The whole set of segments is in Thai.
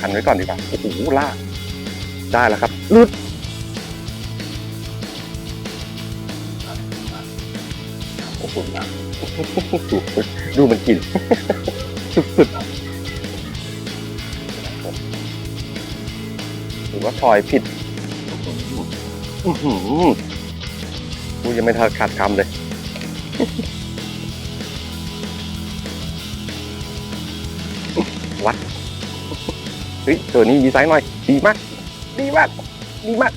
คันไว้ก่อนดีกว่าโอ้โหลากได้แล้วครับลุดโอ้โหดูมันกิน สุดๆหรือว่าทอยผิดอื้อหือกูยังไม่ทันขาดคำเลย เฮ้ยตัวนี้มีไซส์หน่อย ดีมาก ดีมาก ดีมาก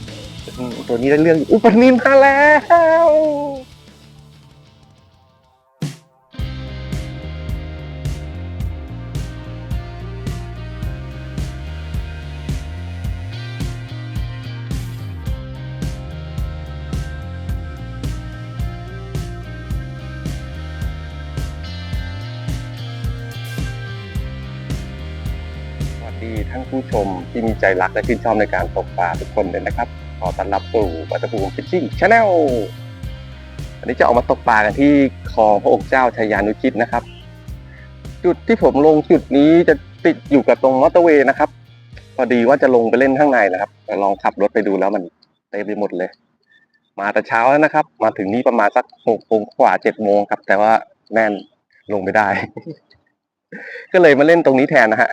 ตัวนี้ได้เรื่องอยู่อุปนินมาแล้ว ดีท่านผู้ชมที่มีใจรักและชื่นชอบในการตกปลาทุกคนเลยนะครับ ขอต้อนรับสู่วัตภูมิฟิชชิ่งชาแนลวันนี้จะออกมาตกปลากันที่คลองพระองค์เจ้าชายานุชิตนะครับ จุดที่ผมลงจุดนี้จะติดอยู่กับตรงมอเตอร์เวย์นะครับ พอดีว่าจะลงไปเล่นข้างในนะครับแต่ลองขับรถไปดูแล้วมันเต็มไปหมดเลย มาแต่เช้าแล้วนะครับ มาถึงนี่ประมาณสักหกโมงกว่าเจ็ดโมงครับ แต่ว่าแน่นลงไม่ได้ ก็เลยมาเล่นตรงนี้แทนนะฮะ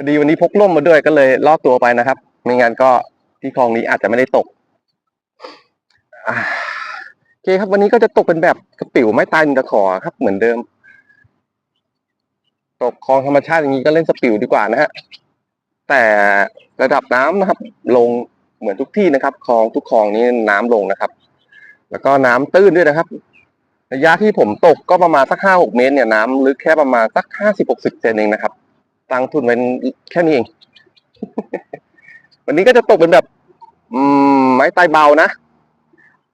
พอดีวันนี้พกร่มมาด้วยก็เลยลอดตัวไปนะครับไม่งั้นก็ที่คลองนี้อาจจะไม่ได้ตกโอเคครับวันนี้ก็จะตกเป็นแบบกระปิ๋วไม้ตายนตะขอครับ เหมือนเดิม ตกคลองธรรมชาติอย่างนี้ก็เล่นสปิวดีกว่านะฮะแต่ระดับน้ำนะครับ ลงเหมือนทุกที่นะครับคลองทุกคลองนี้น้ำลงนะครับ แล้วก็น้ำตื้นด้วยนะครับระยะที่ผมตกก็ประมาณสักห้าหกเมตรเนี่ยน้ำลึกแค่ประมาณสักห้าสิบหกสิบเซนเองนะครับ ตั้งทุนไว้แค่นี้เอง วันนี้ก็จะตกเป็นแบบ อืม ไม้ตายเบานะ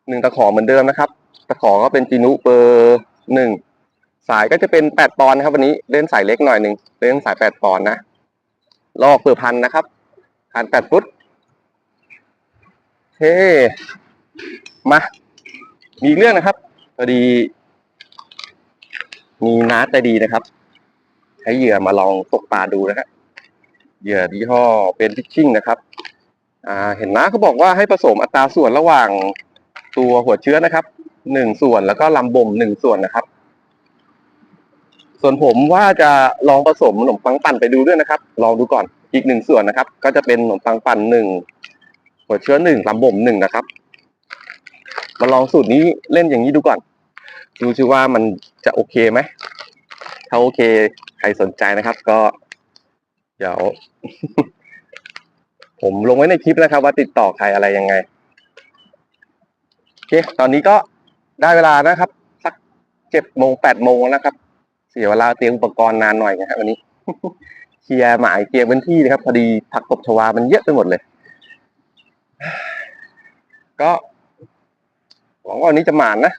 หนึ่งตะขอเหมือนเดิมนะครับ ตะขอก็เป็นจีนุเบอร์หนึ่งสายก็จะเป็นแปดปอนด์นะครับ วันนี้เล่นสายเล็กหน่อยหนึ่งเล่นสายแปดปอนด์นะลอกเปอร์พันนะครับพันแปดฟุตเฮ้มามีเรื่องนะครับพอดี มีนัดใจดีนะครับ ช้เหยื่อมาลองตกปลาดูนะฮะเหยื่อยี่ห้อเป็นฟิชชิ่งนะครับอ่าเห็นนะเขาบอกว่าให้ผสมอัตราส่วนระหว่างตัวหัวเชื้อนะครับหนึ่งส่วนแล้วก็ลำบ่มหนึ่งส่วนนะครับ ส่วนผมว่าจะลองผสมขนมปังปั่นไปดูด้วยนะครับ ลองดูก่อนอีกหนึ่งส่วนนะครับ ก็จะเป็นขนมปังปั่นหนึ่งหัวเชื้อหนึ่งลำบ่มหนึ่งนะครับมาลองสูตรนี้เล่นอย่างนี้ดูก่อน ดูซิว่ามันจะโอเคไหม ถ้าโอเค ใครสนใจนะครับ ก็ เดี๋ยว ผมลงไว้ในคลิปนะครับ ว่าติดต่อใครอะไรยังไงโอเคตอนนี้ก็ได้เวลานะครับ สักเจ็ดโมงแปดโมงนะครับ เสียเวลาเตรียมอุปกรณ์นานหน่อยนะครับวันนี้เคลียร์หมายเคลียร์พื้นที่นะครับ พอดีผักตบชวามันเยอะไปหมดเลย ก็หวังว่าวันนี้จะหมานนะ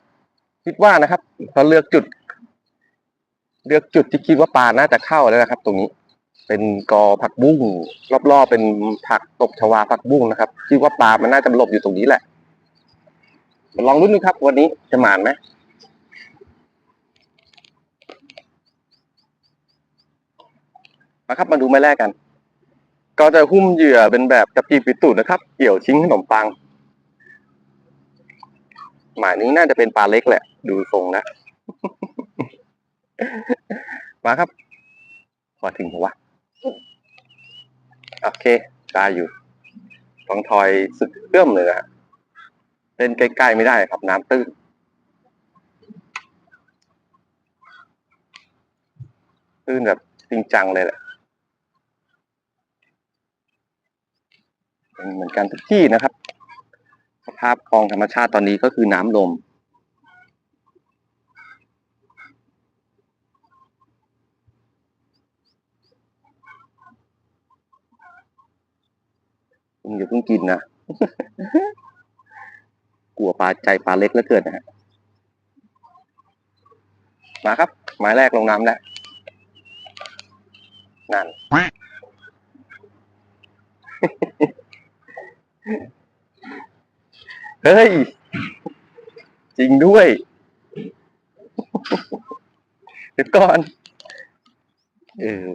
คิดว่านะครับพอเลือกจุด เลือกจุดที่คิดว่าปลาน่าจะเข้าแล้วนะครับ ตรงนี้เป็นกอผักบุ้งรอบๆเป็นผักตบชวาผักบุ้งนะครับคิดว่าปลามันน่าจะหลบอยู่ตรงนี้แหละลองลุ้นดูครับ วันนี้จะหมานไหมมาครับมาดูไม้แรกกัน ก็จะหุ้มเหยื่อเป็นแบบกระปีปิตูดนะครับ เกี่ยวชิ้นขนมปัง หมายนี้น่าจะเป็นปลาเล็กแหละ ดูทรงนะ มาครับ พอถึงหัวะโอเคได้อยู่ต้องทอยสุดเอื้อมเลยนะเล่นใกล้ๆไม่ได้ครับน้ำตื้นตื้นแบบจริงจังเลยแหละเป็นเหมือนกันทุกที่นะครับ สภาพคลองธรรมชาติตอนนี้ก็คือน้ำลม คุณอย่าเพิ่งกินนะกลัวปลาใจปลาเล็กแล้วเกินนะฮะมาครับหมายแรกลงน้ำแล้วนั่นเฮ้ย จริงด้วย เดี๋ยวก่อน เออ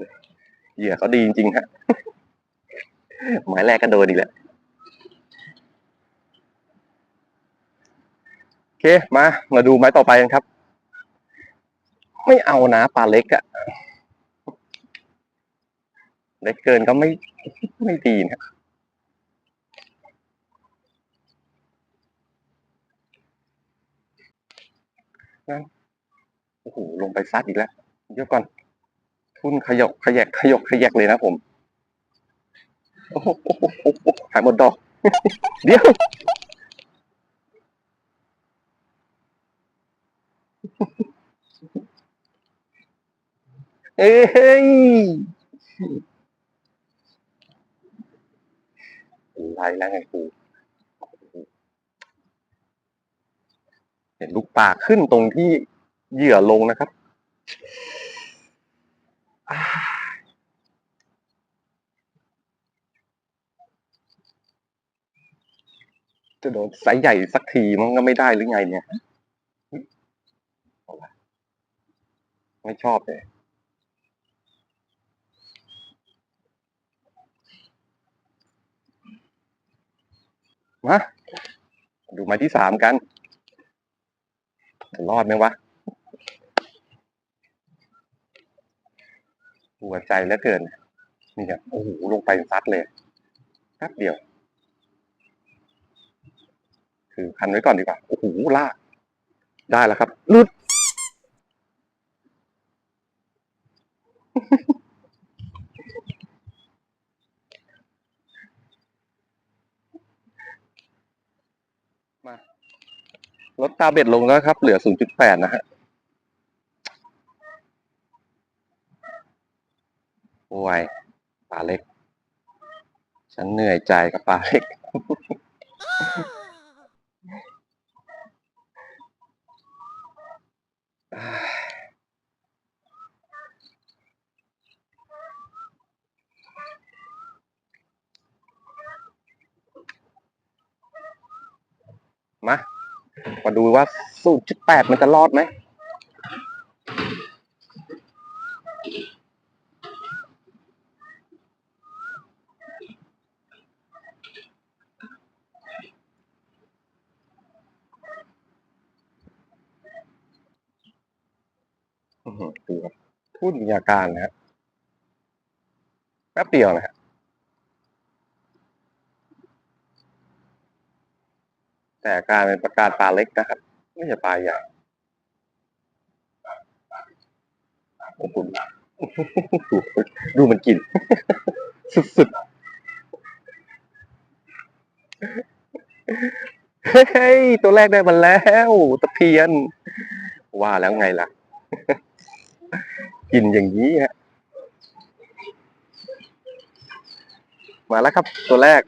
เหยื่อเขาดีจริงๆฮะ หมายแรกก็โดนอีกแล้วโอเคมา มาดูไม้ต่อไปกันครับ ไม่เอานะปลาเล็กอะเล็กเกินก็ไม่ไม่ดีนะนั่นโอ้โหลงไปซัดอีกแล้วเดี๋ยวก่อน ทุนขยกขยกขยกขยกเลยนะผม โอ้โหโอ้โหโอ้โหหายหมดดอก เดี๋ยว เอ้ยไรแล้วไงกูเห็นลูกปลาขึ้นตรงที่เหยื่อลงนะครับอ่า จะโดนไซส์ใหญ่สักทีมันก็ไม่ได้หรือไงเนี่ย ไม่ชอบเลย มา ดูม้ที่สามกัน จะรอดไหมวะหัวใจเหลือเกิน นี่ครับโอ้โห ลงไปซัดเลยแป๊บเดียว คือคันไว้ก่อนดีกว่า โอ้โหลาก ได้แล้วครับลุดลดตาเบ็ดลงแล้วครับ เหลือ 0.8 นะฮะ โอ้ยปลาเล็ก ฉันเหนื่อยใจกับปลาเล็ก มา มาดู ว่า0.8มันจะรอดไหม อือหือดูครับพูดมีอาการนะฮะแป๊บเดียวนะฮะแต่อาการเป็นประกาศปลาเล็กนะครับ ไม่ใช่ปลาใหญ่โอ้โหดูมันกิน สุดๆเฮ้ย ตัวแรกได้มาแล้วตะเพียน ว่าแล้วไงล่ะ กินอย่างนี้ฮะมาแล้วครับ ตัวแรก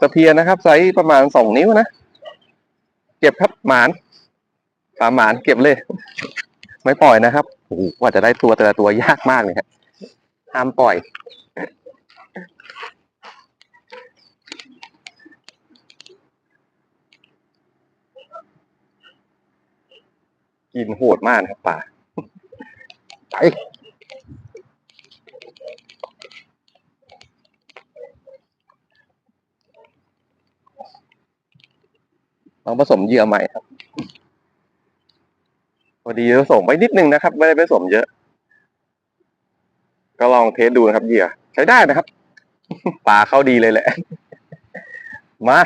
ตะเพียนนะครับไซส์ประมาณสองนิ้วนะ เก็บครับหมาน ปลาหมานเก็บเลย ไม่ปล่อยนะครับโอ้โหกว่าจะได้ตัวแต่ละตัวยากมากเลยครับห้ามปล่อย กินโหดมากนะครับป่าไปลองผสมเหยื่อใหม่ครับ อดีผสมไปนิดนึงนะครับ ไม่ได้ผสมเยอะ ก็ลองเทสดูนะครับเหยื่อใช้ได้นะครับปลาเข้าดีเลยแหละ มา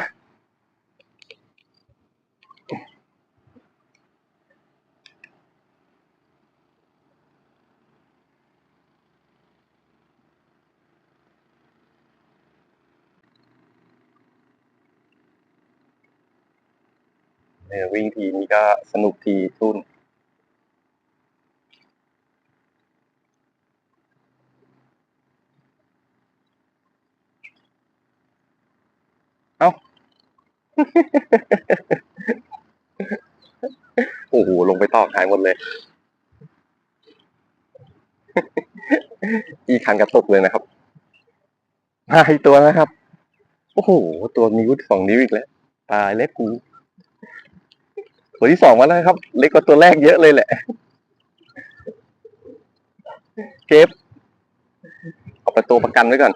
เออวิ่งทีนี้ก็สนุกทีทุ่น เอ้า โอ้โห ลงไปตอกหายหมดเลย อีคันกระตุกเลยนะครับ มาอีกตัวนะครับ โอ้โห ตัวนิ้วสองนิ้วอีกแล้ว ตายเล็กกู ตัวที่สองมาแล้วครับ เล็กกว่าตัวแรกเยอะเลยแหละ เก็บ เอาไปตัวประกันไว้ก่อน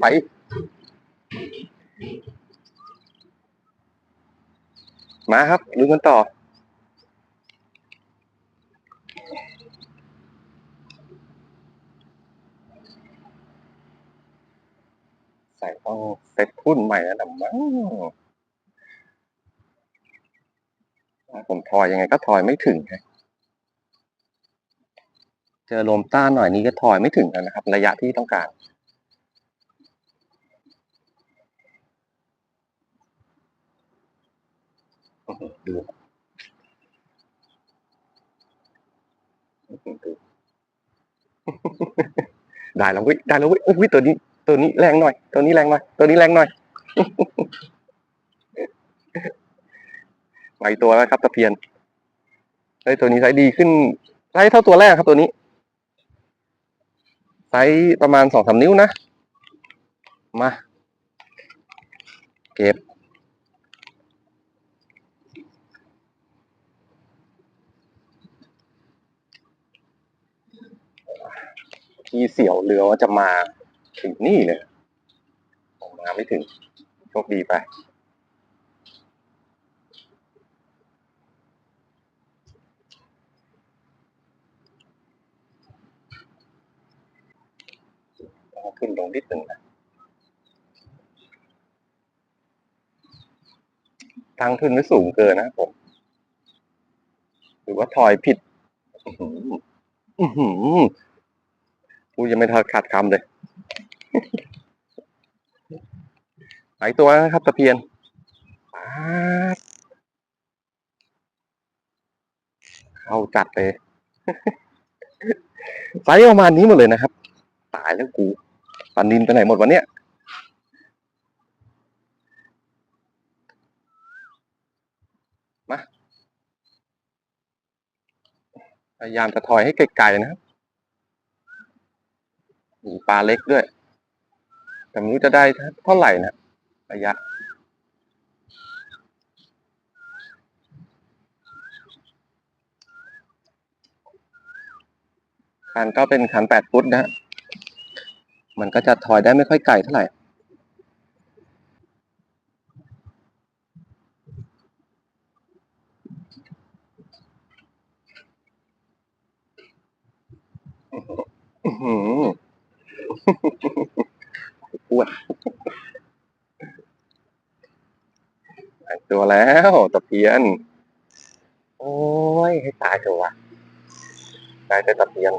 ไป มาครับลุ้นกันต่อ ใส่ต้องเซ็ตทุ่นใหม่แล้วนะมั้งผมทอยยังไงก็ทอยไม่ถึงฮะเจอลมต้านหน่อยนี้ก็ทอยไม่ถึงแล้วนะครับ ระยะที่ต้องการ อื้อหือดูอื้อหือดูได้แล้วเวิได้แล้วเวิอุ้ยตัวนี้ตัวนี้แรงหน่อย ตัวนี้แรงหน่อย ตัวนี้แรงหน่อยไปตัวแล้วครับตะเพียนเฮ้ตัวนี้ไซส์ดีขึ้นไซส์เท่าตัวแรกครับตัวนี้ไซส์ประมาณสองสามนิ้วนะ มา เก็บ ที่เสี่ยวเรือว่าจะมาถึงนี่เลยมาไม่ถึงโชคดีไปต้องขึ้นลงนิดหนึ่งนะทางขึ้นไม่สูงเกินนะครับผม หรือว่าทอยผิด อือหือ กูยังไม่ทันขาดคำเลย หลายตัวนะครับตะเพียนเข้าจัดเลยไซส์ประมาณนี้หมดเลยนะครับ ตายแล้วกูปันนินไปไหนหมดวะเนี่ยมาพยายามจะถอยให้ไกลๆนะครับ มีปลาเล็กด้วย แต่ไม่รู้จะได้เท่าไหร่นะระยะคันก็เป็นคันแปดฟุตนะฮะ มันก็จะถอยได้ไม่ค่อยไกลเท่าไหร่ อือหือ อ้วนหายตัวแล้วตะเพียน โอ้ย ให้ตายเถอะวะตายแต่ตะเพียน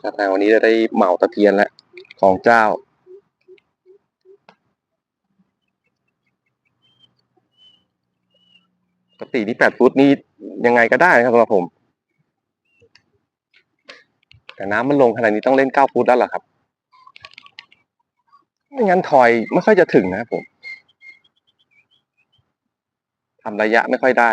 ถ้าทางวันนี้จะได้เหมาตะเพียนแล้ว ของเจ้าปกติที่แปดฟุตนี่ยังไงก็ได้นะครับสำหรับผม แต่น้ำมันลงขนาดนี้ต้องเล่นเก้าฟุตแล้วล่ะครับ ไม่งั้นทอยไม่ค่อยจะถึงนะครับผมทำระยะไม่ค่อยได้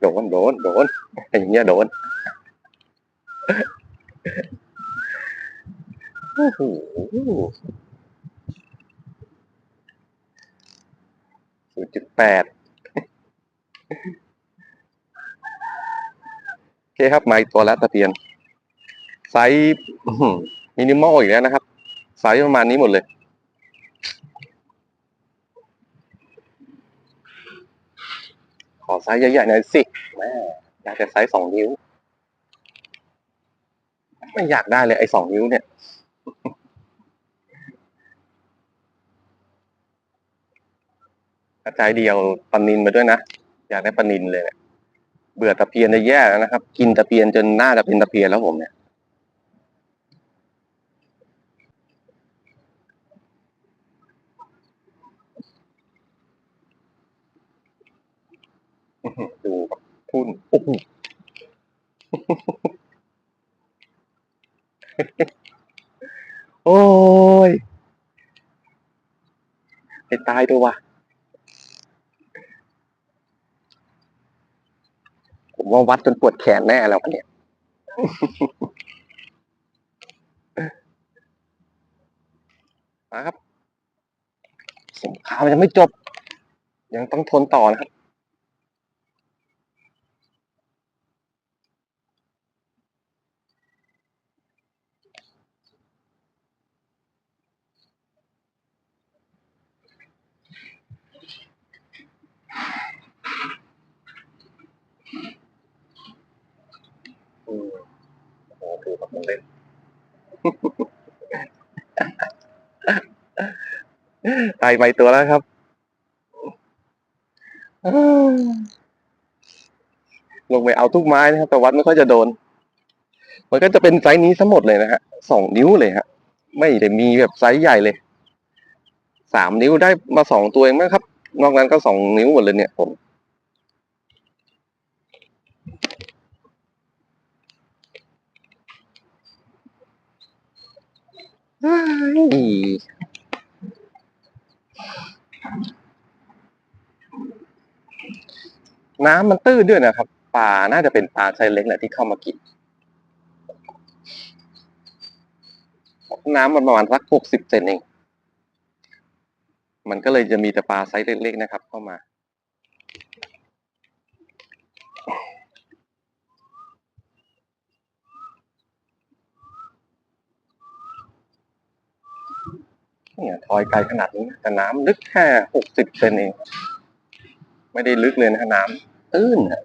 โดน โดน โดน อย่างเงี้ยโดน โอ้โหศูนย์จุดแปดโอเคครับ มาอีกตัวแล้วตะเพียน ไซส์มินิมอลอีกแล้วนะครับ ไซส์ประมาณนี้หมดเลยขอไซส์ใหญ่ๆหน่อยสิแม่อยากจะไซส์สองนิ้ว ไม่อยากได้เลยไอ้สองนิ้วเนี่ย ระจายเดียวปนินมาด้วยนะ อยากได้ปนินเลยเนี่ยเบื่อตะเพียนจะแย่แล้วนะครับ กินตะเพียนจนหน้าจะเป็นตะเพียนแล้วผมเนี่ยดูทุ่นโอ้โหโอ้ยให้ตายด้วยวะ ผมว่าวัดจนปวดแขนแน่แล้วเนี่ยมาครับสงครามยังไม่จบ ยังต้องทนต่อนะครับ อืมโอ้โหถือแบบมันเล่น ตายไปตัวแล้วครับลงไปเอาทุกไม้นะครับ แต่วัดไม่ค่อยจะโดน มันก็จะเป็นไซส์นี้ทั้งหมดเลยนะฮะสองนิ้วเลยฮะ ไม่ได้มีแบบไซส์ใหญ่เลยสามนิ้วได้มาสองตัวเองมั้งครับ นอกนั้นก็สองนิ้วหมดเลยเนี่ยผม น้ำมันตื้นด้วยนะครับปลาน่าจะเป็นปลาไซส์เล็กแหละที่เข้ามากิน น้ำมันประมาณสักหกสิบเซนเอง มันก็เลยจะมีแต่ปลาไซส์เล็กๆนะครับ เข้ามา เนี่ยทอยไกลขนาดนี้แต่น้ำลึกแค่หกสิบเซนเอง ไม่ได้ลึกเลยนะน้ำตื้นอะ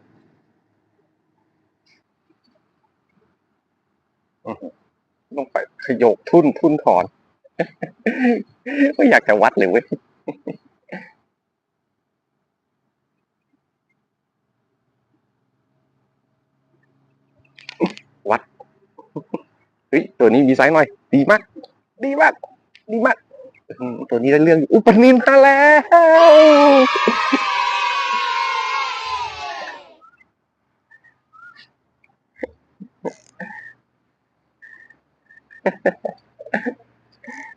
ต้องไปขยกทุ่นทุ่นถอนไม่อยากจะวัดเลยเว้ยวัด เฮ้ย ตัวนี้มีไซส์หน่อย ดีมาก ดีมาก ดีมาก ตัวนี้ได้เรื่องอยู่อุปนินมาแล้ว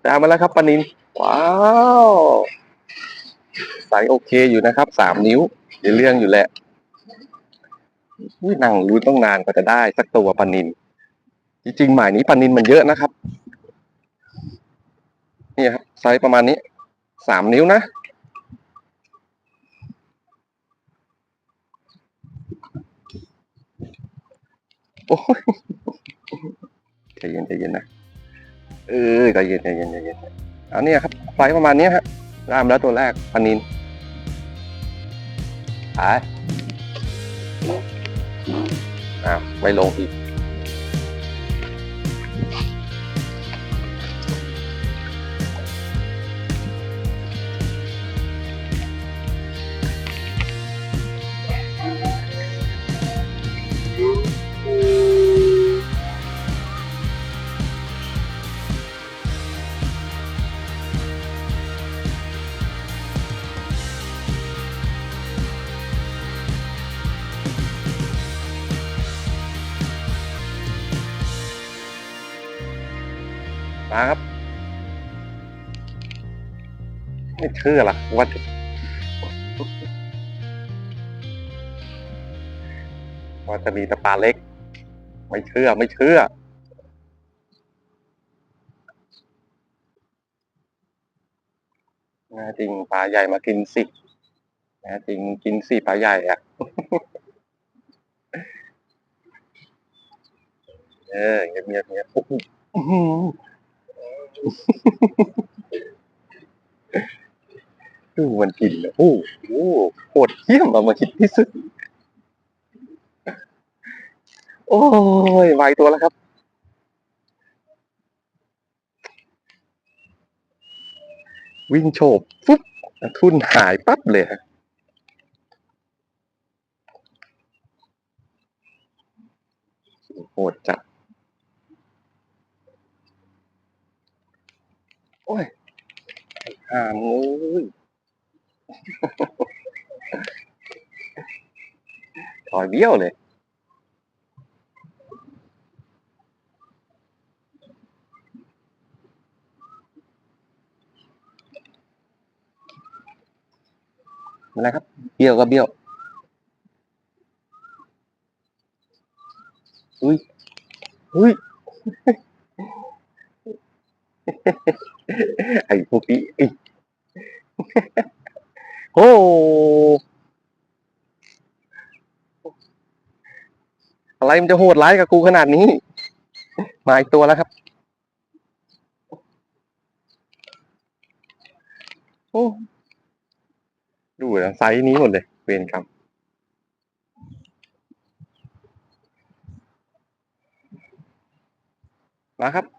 ตามมาแล้วครับปนิน ว้าวสายโอเคอยู่นะครับสามนิ้วเดี๋ยวเรื่องอยู่แหละอุ้ยนั่งรู้นต้องนานกว่าจะได้สักตัวปนิน จริงๆหมายนี้ปนินมันเยอะนะครับ นี่ครับไซส์ประมาณนี้สามนิ้วนะ โอ้ยใจเย็นใจเย็นนะ เออใจเย็นใจเย็นใจเย็นเอาเนี่ยครับไฟประมาณนี้ฮะรามแล้วตัวแรกปานินหายอ้าวไม่ลงอีก มาครับ ไม่เชื่อหรอกว่าว่าจะมีแต่ปลาเล็ก ไม่เชื่อไม่เชื่อน่จริงปลาใหญ่มากินสิน่จริงกินสิปลาใหญ่อะเออเงียบเงียบเงียบ ดูมันกินนะโอ้โหโหดเหี้ยมอามาคิดที่สุด โอ้ยไวตัวแล้วครับ วิ่งโฉบปุ๊บทุนหายปั๊บเลยฮะโหดจัด โอ้ยห่ามงูยถอยเบี้ยวเลยอะไรครับเบี้ยวก็เบี้ยวอุ้ยอุ้ย ไอ้พวกนี้อิโอ้อะไรมันจะโหดร้ายกับกูขนาดนี้ มาอีกตัวแล้วครับ โอ้ ดูแล้วไซส์นี้หมดเลย เวรกรรมมาครับ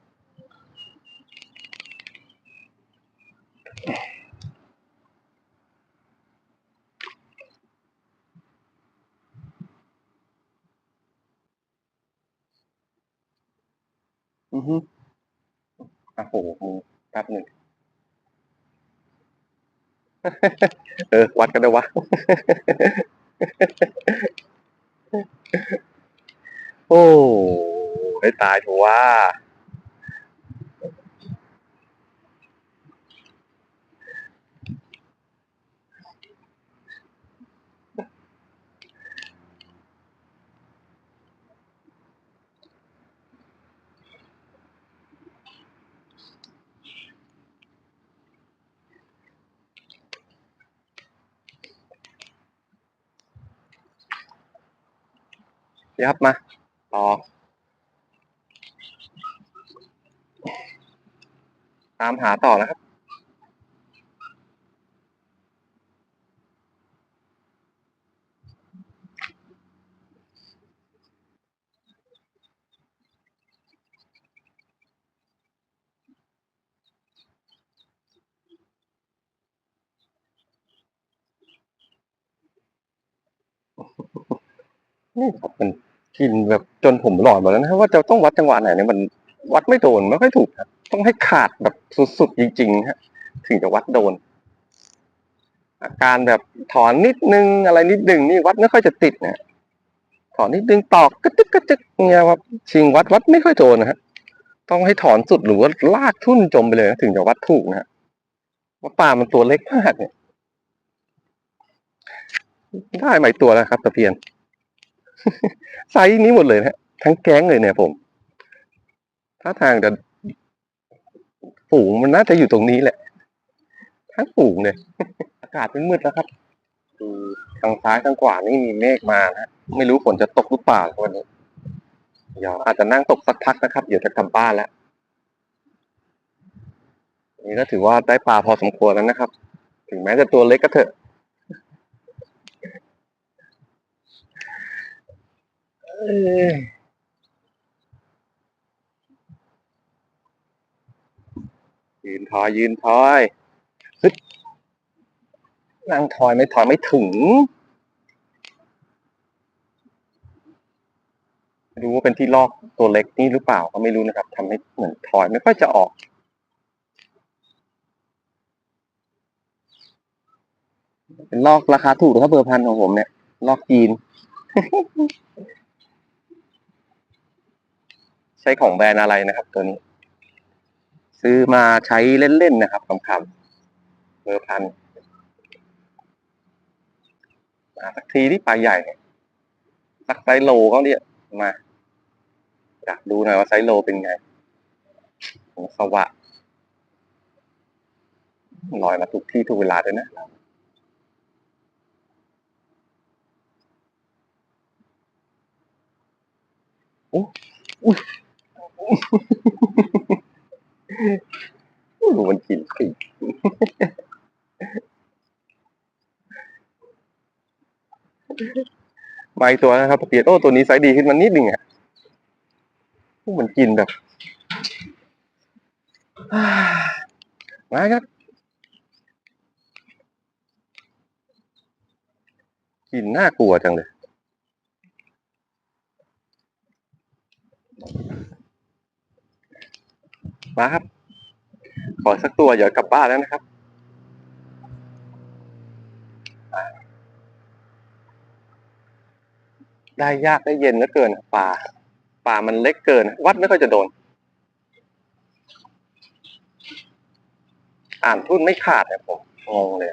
อือฮึอะโหแป๊บหนึ่ง เออ วัดกันได้วะ โอ้ ให้ตายเถอะว่า เดี๋ยวครับมา ต่อ ตามหาต่อนะครับ นี่ครับมัน กินแบบจนผมหลอนหมดแล้วนะว่าจะต้องวัดจังหวะไหนเนี่ยมันวัดไม่โดนไม่ค่อยถูกครับต้องให้ขาดแบบสุดๆจริงๆฮะถึงจะวัดโดน อาการแบบถอนนิดนึงอะไรนิดนึงนี่วัดไม่ค่อยจะติดนะถอนนิดนึงตอกกระตึกกระตึกเนี่ยครับชิงวัดวัดไม่ค่อยโดนนะฮะต้องให้ถอนสุดหรือว่าลากทุ่นจมไปเลยนะถึงจะวัดถูกนะฮะว่าปลามันตัวเล็กมากเนี่ยได้ไหมตัวแล้วครับตะเพียน ไซส์นี้หมดเลยนะฮะทั้งแก๊งเลยเนี่ยผมถ้าทางจะฝูงมันน่าจะอยู่ตรงนี้แหละ ทั้งฝูงเลยอากาศเป็นมืดแล้วครับดูทางซ้ายทางขวานี่มีเมฆมานะไม่รู้ฝนจะตกหรือเปล่าวันนี้เดี๋ยวอาจจะนั่งตกสักพักนะครับ เดี๋ยวจะกลับบ้านแล้วนี่ก็ถือว่าได้ปลาพอสมควรแล้วนะครับ ถึงแม้จะตัวเล็กก็เถอะ เอ้ ยืนทอยยืนทอยฮึดนั่งทอยไม่ทอยไม่ถึงไม่รู้ว่าเป็นที่ลอกตัวเล็กนี่หรือเปล่าก็ไม่รู้นะครับทำให้เหมือนทอยไม่ค่อยจะออกเป็นลอกราคาถูกนะครับเบอร์พันของผมเนี่ย ลอกจีน ช้ของแบรนด์อะไรนะครับ ตัวนี้ ซื้อมาใช้เล่นๆนะครับคำๆเบอร์พันมาสักทีที่ปลาใหญ่เนี่ยสักไซโลเขาเนี่ยมาอยากดูหน่อยว่าไซโลเป็นไงโอ้สวะลอยมาถูกที่ถูกเวลาด้วยนะโอ้อุ้ย มันกินสิมาอีกตัวนะครับเปียโอ้ตัวนี้ไซส์ดีขึ้นมานิดนึงอะมันกินแบบมาครับ กินน่ากลัวจังเลย มาครับ ขอสักตัวเดี๋ยวกลับบ้านแล้วนะครับ ได้ยากได้เย็นเหลือเกินปลาปลามันเล็กเกิน วัดไม่ค่อยจะโดน อ่านทุ่นไม่ขาดนี่ยผมงงเลย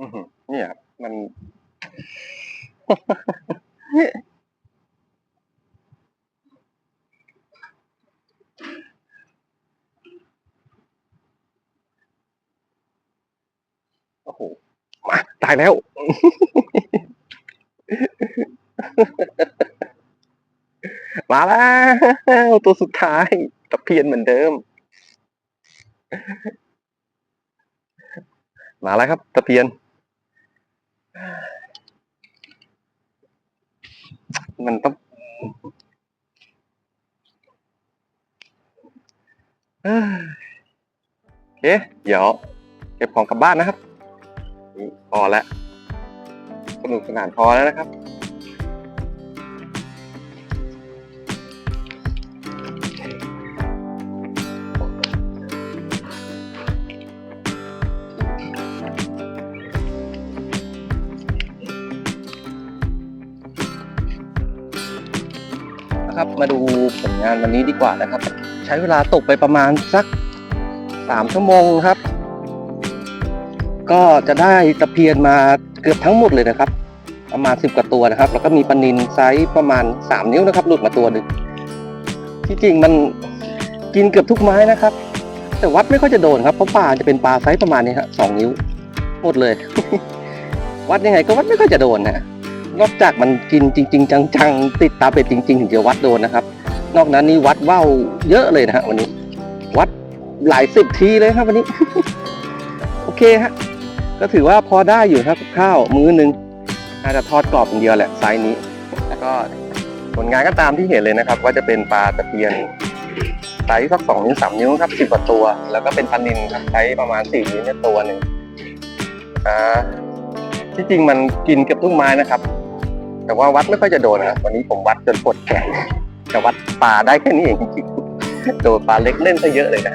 อือหือเนี่ยครับ มันโหมาตายแล้ว มาแล้วตัวสุดท้ายตะเพียนเหมือนเดิม มาแล้วครับตะเพียน มันต้องเอ้ยโอเคเดี๋ยวเก็บของกลับบ้านนะครับ พอแล้วสนุกสนานพอแล้วนะครับ นะครับ มาดูผลงานวันนี้ดีกว่านะครับ ใช้เวลาตกไปประมาณสักสามชั่วโมงครับ ก็จะได้ตะเพียนมาเกือบทั้งหมดเลยนะครับ ประมาณสิบกว่าตัวนะครับ แล้วก็มีปลานินไซส์ประมาณสามนิ้วนะครับ หลุดมาตัวหนึ่งที่จริงมันกินเกือบทุกไม้นะครับ แต่วัดไม่ค่อยจะโดนครับเพราะปลาจะเป็นปลาไซส์ประมาณนี้ครับสองนิ้วหมดเลย วัดยังไงก็วัดไม่ค่อยจะโดนนะนอกจากมันกินจริง ๆ จังๆติดตาเป็ดจริงๆถึงจะวัดโดนนะครับ นอกนั้นนี่วัดว่าวเยอะเลยนะฮะวันนี้ วัดหลายสิบทีเลยครับวันนี้ โอเคฮะ ก็ถือว่าพอได้อยู่ครับข้าวมื้อหนึ่งน่าจจะทอดกรอบอย่างเดียวแหละไซส์นี้ แล้วก็ผลงานก็ตามที่เห็นเลยนะครับ ว่าจะเป็นปลาตะเพียนไซส์สักสองนิ้วสามนิ้วครับสิบกว่าตัว แล้วก็เป็นปลานินครับไซส์ประมาณสี่นิ้วตัวหนึ่งอ่าที่จริงมันกินเกือบทุกไม้นะครับ แต่ว่าวัดไม่ค่อยจะโดนนะวันนี้ผมวัดจนปวดแขนแต่วัดปลาได้แค่นี้เองจริงๆโดนปลาเล็กเล่นซะเยอะเลยนะ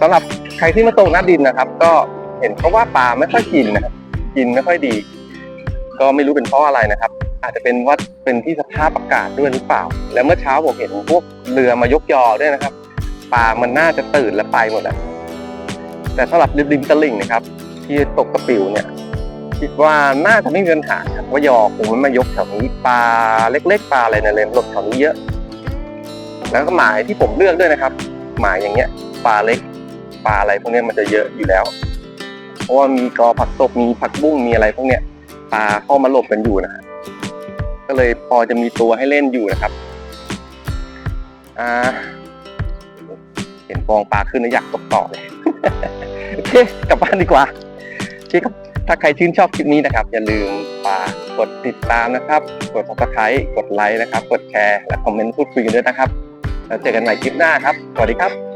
สำหรับใครที่มาตรงหน้าดินนะครับ ก็ เห็นเขาว่าปลาไม่ค่อยกินนะครับกินไม่ค่อยดี ก็ไม่รู้เป็นเพราะอะไรนะครับ อาจจะเป็นว่าเป็นที่สภาพอากาศด้วยหรือเปล่า แล้วเมื่อเช้าผมเห็นพวกเรือมายกยอด้วยนะครับปลามันน่าจะตื่นและไปหมดแล้วแต่สำหรับริมตลิ่งนะครับ ที่ตกกระปิวเนี่ยคิดว่าน่าจะไม่มีปัญหาครับว่ายอคงไม่มายกแถวนี้ปลาเล็ก ๆ ปลาอะไรเนี่ยเลยหลบแถวนี้เยอะ แล้วก็หมายที่ผมเลือกด้วยนะครับ หมายอย่างเงี้ยปลาเล็กปลาอะไรพวกนี้มันจะเยอะอยู่แล้ว เพราะว่ามีกอผักตบมีผักบุ้งมีอะไรพวกเนี้ยปลาเข้ามาหลบกันอยู่นะฮะก็เลยพอจะมีตัวให้เล่นอยู่นะครับอ่าเห็นฟองปลาขึ้นแล้วอยากตกต่อเลยโอเคกลับบ้านดีกว่าโอเคครับถ้าใครชื่นชอบคลิปนี้นะครับ อย่าลืมฝากกดติดตามนะครับ กด subscribe กดไลค์นะครับ กดแชร์และคอมเมนต์พูดคุยกันด้วยนะครับแล้วเจอกันใหม่คลิปหน้าครับ สวัสดีครับ